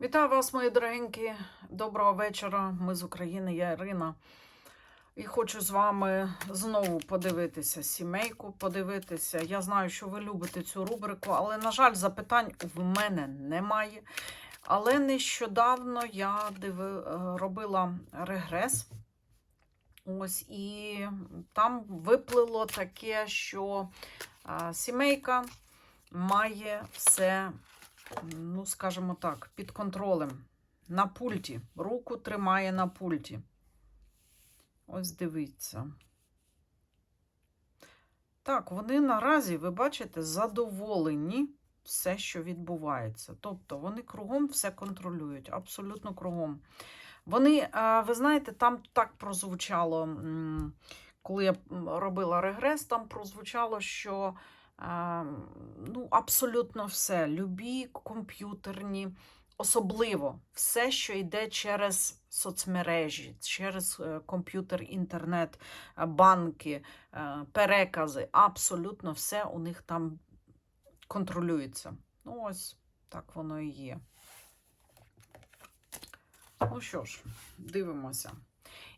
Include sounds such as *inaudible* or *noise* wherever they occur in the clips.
Вітаю вас, мої дорогенькі. Доброго вечора. Ми з України, я Ірина. І хочу з вами знову подивитися сімейку, подивитися. Я знаю, що ви любите цю рубрику, але, на жаль, запитань в мене немає. Але нещодавно я диви... е, робила регрес. Ось, і там виплило таке, що сімейка має все ну, скажімо так, під контролем. На пульті. Руку тримає на пульті. Ось дивіться. Так, вони наразі, ви бачите, задоволені все, що відбувається. Тобто вони кругом все контролюють, абсолютно кругом. Вони, ви знаєте, там так прозвучало, коли я робила регрес, там прозвучало, що ну, абсолютно все. Любі комп'ютерні, особливо все, що йде через соцмережі, через е, комп'ютер, інтернет, е, банки, е, перекази. Абсолютно все у них там контролюється. Ну, ось так воно і є. Ну що ж, дивимося.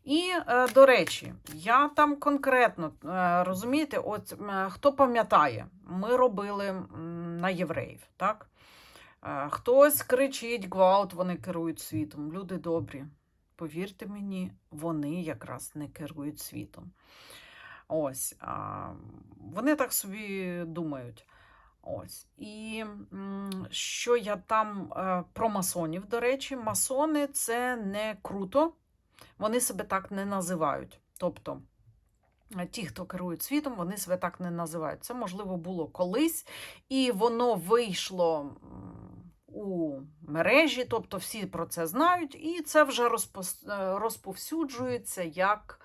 І, е, до речі, я там конкретно, е, розумієте, от хто пам'ятає, ми робили на євреїв, так? Е, Хтось кричить, гвалт, вони керують світом. Люди добрі. Повірте мені, вони якраз не керують світом. Ось. Вони так собі думають. Ось. І що я там про масонів, до речі, масони це не круто. Вони себе так не називають. Тобто е, ті, хто керують світом, вони себе так не називають. Це, можливо, було колись, і воно вийшло у мережі, тобто всі про це знають, і це вже е, розповсюджується як,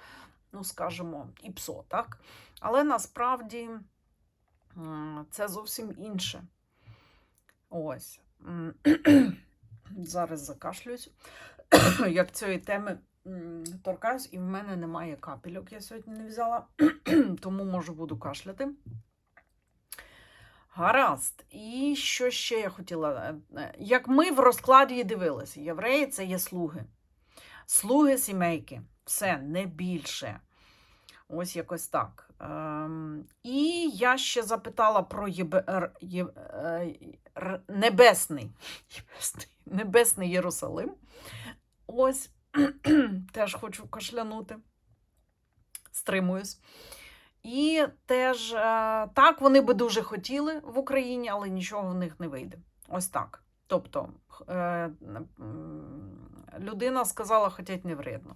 ну, скажімо, ІПСО, так? Але насправді це зовсім інше. Ось. *clears throat* Зараз закашлююсь. *clears throat* Як цієї теми торкаюсь, і в мене немає капельок, я сьогодні не взяла, *clears throat* тому може буду кашляти. Гаразд. І що ще я хотіла? Е, е, Як ми в розкладі дивилися, євреї це є слуги. Слуги сімейки. Все, не більше. Ось якось так. Ем, і я ще запитала про єбе, р, є, е, р, небесний, *laughs* небесний Єрусалим. Ось *clears throat* теж хочу кашлянути. Стримуюсь. І теж е, так, вони би дуже хотіли в Україні, але нічого в них не вийде. Ось так. Тобто е, людина сказала, хотять не вредно.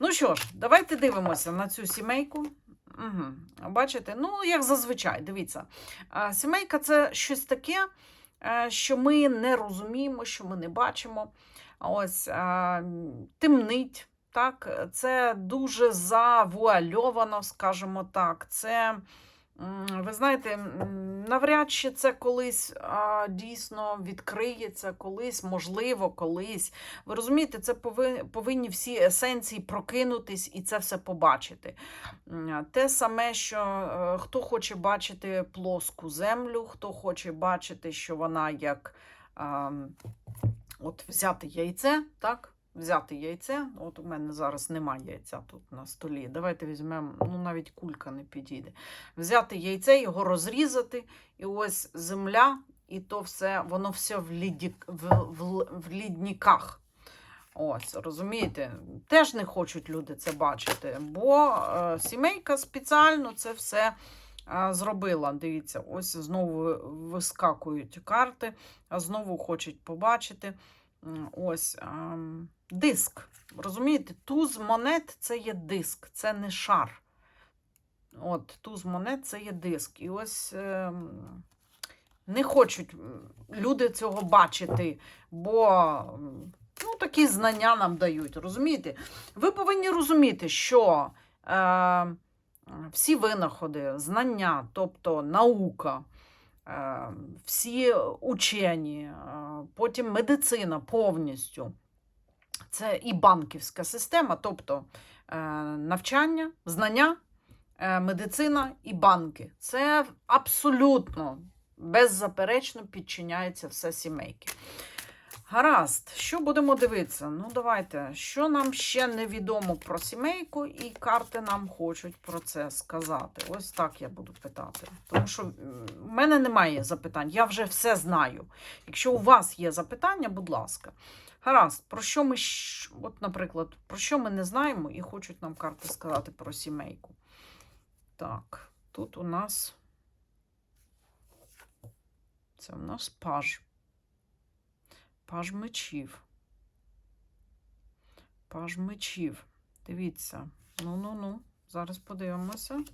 Ну що ж, давайте дивимося на цю сімейку. Угу. Бачите, ну, як зазвичай, дивіться. Сімейка це щось таке, е, що ми не розуміємо, що ми не бачимо. Ось темнить. Так, це дуже завуальовано, скажімо так. Це, ви знаєте, навряд чи це колись а, дійсно відкриється, колись, можливо, колись. Ви розумієте, це пови- повинні всі есенції прокинутись і це все побачити. Те саме, що е, хто хоче бачити плоску землю, хто хоче бачити, що вона як а, от взяти яйце, так? Взяти яйце. От у мене зараз немає яйця тут на столі. Давайте візьмемо, ну навіть кулька не підійде. Взяти яйце, його розрізати, і ось земля, і то все, воно все в, ліді, в, в, в лідниках. Ось, розумієте, теж не хочуть люди це бачити, бо е, сімейка спеціально це все е, зробила. Дивіться, ось знову вискакують карти, а знову хочуть побачити. Ось диск. Розумієте, туз монет це є диск, це не шар. От, туз монет це є диск. І ось ем, не хочуть люди цього бачити, бо ну, такі знання нам дають. Розумієте? Ви повинні розуміти, що е, всі винаходи, знання, тобто наука, всі учені, е, потім медицина повністю. Це і банківська система, тобто е, навчання, знання, е, медицина і банки. Це абсолютно беззаперечно підчиняється все сімейки. Гаразд, що будемо дивитися? Ну, давайте. Що нам ще невідомо про сімейку, і карти нам хочуть про це сказати. Ось так я буду питати. Тому що в мене немає запитань, я вже все знаю. Якщо у вас є запитання, будь ласка. Гаразд, про що ми, от, наприклад, про що ми не знаємо і хочуть нам карти сказати про сімейку. Так, тут у нас. Це у нас паж. Паж мечів. Паж мечів. Дивіться. Ну-ну-ну. Зараз подивимося.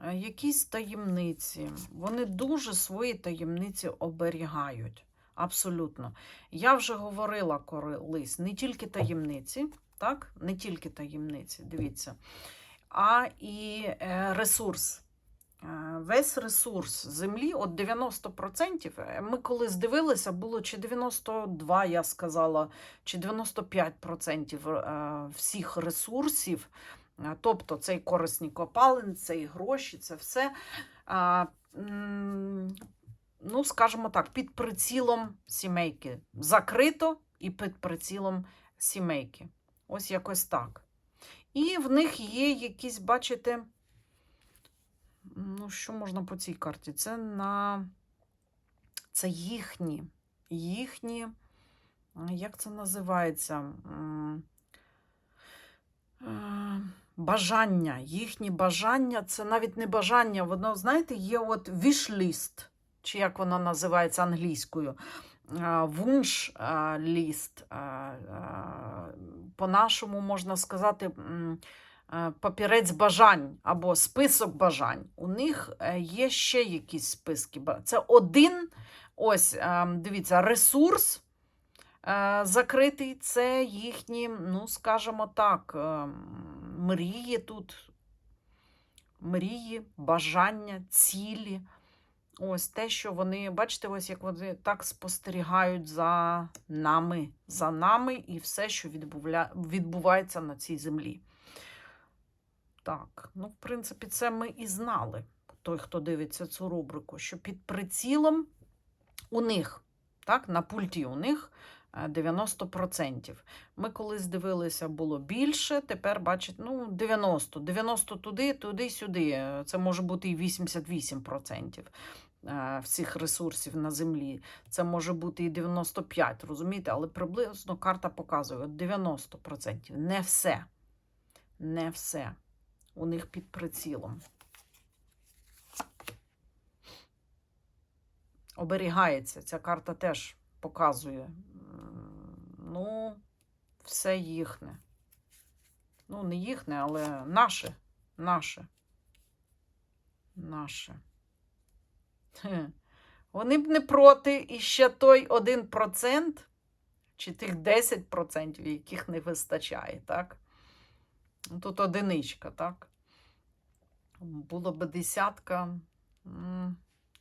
Е, Якісь таємниці. Вони дуже свої таємниці оберігають. Абсолютно. Я вже говорила колись, не тільки таємниці, так? Не тільки таємниці, дивіться, а і е, ресурс. Е, Весь ресурс землі, от 90%, е, ми колись дивилися, було чи 92, я сказала, чи 95% е, всіх ресурсів, тобто цей корисні копалин, це і гроші, це все, ну, скажімо так, під прицілом сімейки. Закрито і під прицілом сімейки. Ось якось так. І в них є якісь, бачите, Ну, що можна по цій карті? Це на це їхні, їхні, як це називається? Е, Бажання. Їхні бажання це навіть не бажання, воно, знаєте, є от wish-list, чи як воно називається англійською. Вунш ліст. По-нашому можна сказати. Е, папірець бажань або список бажань. У них е, є ще якісь списки. Це один, ось, е, дивіться, ресурс закритий, це їхні, ну, скажімо так, мрії тут, мрії, бажання, цілі. Ось те, що вони, бачите, ось як вони так спостерігають за нами, за нами і все, що відбувається на цій землі. Так, ну, в принципі, це ми і знали, той, хто дивиться цю рубрику, що під прицілом у них, так, на пульті у них е, 90%. Ми колись дивилися, було більше, тепер, бачите, ну, 90. 90 туди, туди, сюди. Е, Це може бути і 88% е, всіх ресурсів на землі. Це може бути і 95, розумієте? Але приблизно карта показує 90%. Не все. Не все у них під прицілом. Оберігається. Ця карта теж показує. Ну, все їхне. Ну, не їхне, але наше. Наше. Наше. Вони б не проти і ще той 1% чи тих 10%, яких не вистачає, так? Ну, Тут одиничка, так? Було б десятка.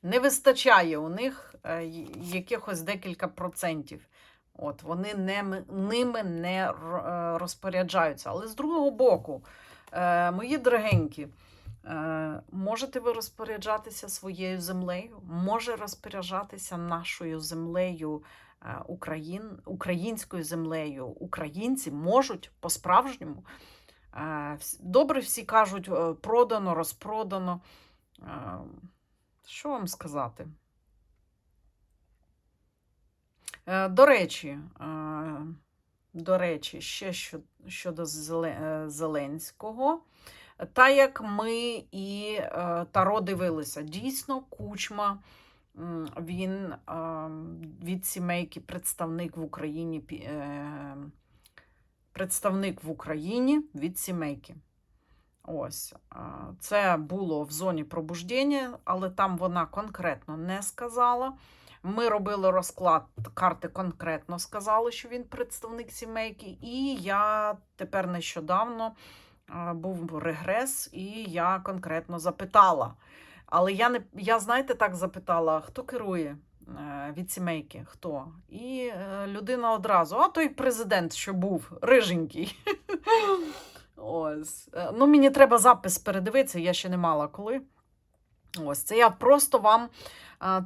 Не вистачає у них е, якихось декілька процентів. От, вони не, ними не е, розпоряджаються. Але з другого боку, е, мої дорогенькі, можете ви розпоряджатися своєю землею, може розпоряджатися нашою землею Україн, українською землею. Українці можуть по-справжньому. Добре, всі кажуть, е, продано, розпродано. Е, Що вам сказати? До речі, до речі, ще щодо е, Зеленського. Та як ми і е, Таро дивилися, дійсно, кучма. Він від сімейки представник в Україні е, представник в Україні від сімейки. Ось це було в зоні пробуждення, але там вона конкретно не сказала. Ми робили розклад, карти конкретно сказали, що він представник сімейки. І я тепер нещодавно був регрес, і я конкретно запитала. Але я не я, знаєте, так запитала, хто керує від сімейки? Хто? І е, людина одразу, а той президент, що був, риженький. *laughs* Ось. Е, Ну, мені треба запис передивитися, я ще не мала коли. Ось це я просто вам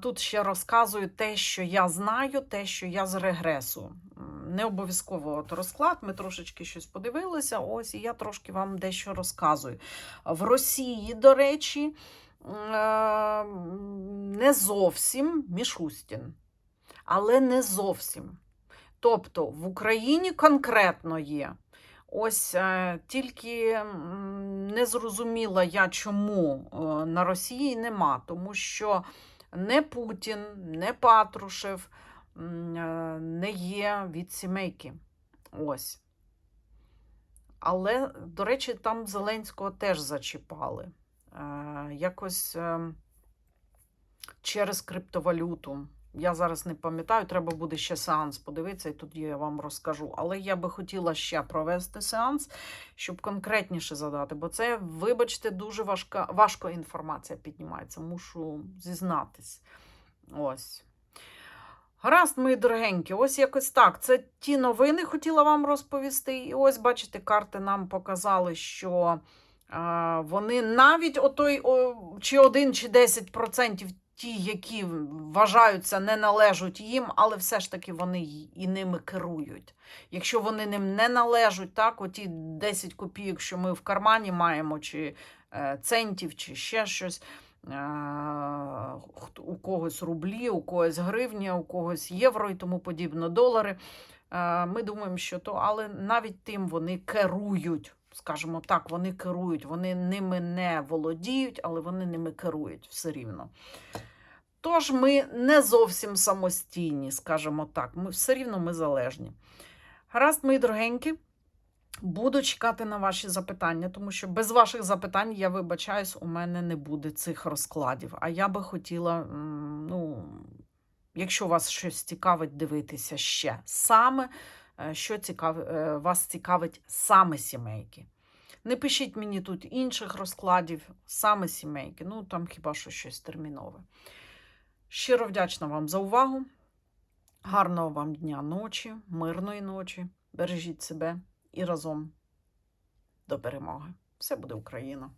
тут ще розказую те, що я знаю, те, що я з регресу. Не обов'язково от розклад, ми трошечки щось подивилися. Ось і я трошки вам дещо розказую. В Росії, до речі, е, не зовсім Мішустін, але не зовсім. Тобто в Україні конкретно є. Ось е, тільки не зрозуміла я, чому е, на Росії нема, тому що не Путін, не Патрушев е, не є від сімейки. Ось. Але, до речі, там Зеленського теж зачіпали. Е, Якось е, через криптовалюту. Я зараз не пам'ятаю, треба буде ще сеанс подивитися, і тоді я вам розкажу. Але я би хотіла ще провести сеанс, щоб конкретніше задати, бо це, вибачте, дуже важка, важко інформація піднімається, мушу зізнатись. Ось. Гаразд, мої дорогенькі, ось якось так. Це ті новини хотіла вам розповісти. І ось, бачите, карти нам показали, що вони навіть отой, чи 1, чи 10% ті, які вважаються, не належать їм, але все ж таки вони і ними керують. Якщо вони ним не належать, так, оті 10 копійок, що ми в кармані маємо, чи е, центів, чи ще щось. е, У когось рублі, у когось гривні, у когось євро і тому подібне, долари. Е, Ми думаємо, що то, але навіть тим вони керують. Скажімо так, вони керують, вони ними не володіють, але вони ними керують все рівно. Тож ми не зовсім самостійні, скажімо так, ми все рівно ми залежні. Гаразд, мої дорогенькі, буду чекати на ваші запитання, тому що без ваших запитань, я вибачаюсь, у мене не буде цих розкладів. А я би хотіла, ну, якщо вас щось цікавить, дивитися ще саме, що цікав... е, вас цікавить саме сімейки. Не пишіть мені тут інших розкладів, саме сімейки. Ну, там хіба що щось термінове. Щиро вдячна вам за увагу. Гарного вам дня ночі, мирної ночі. Бережіть себе і разом до перемоги. Все буде Україна!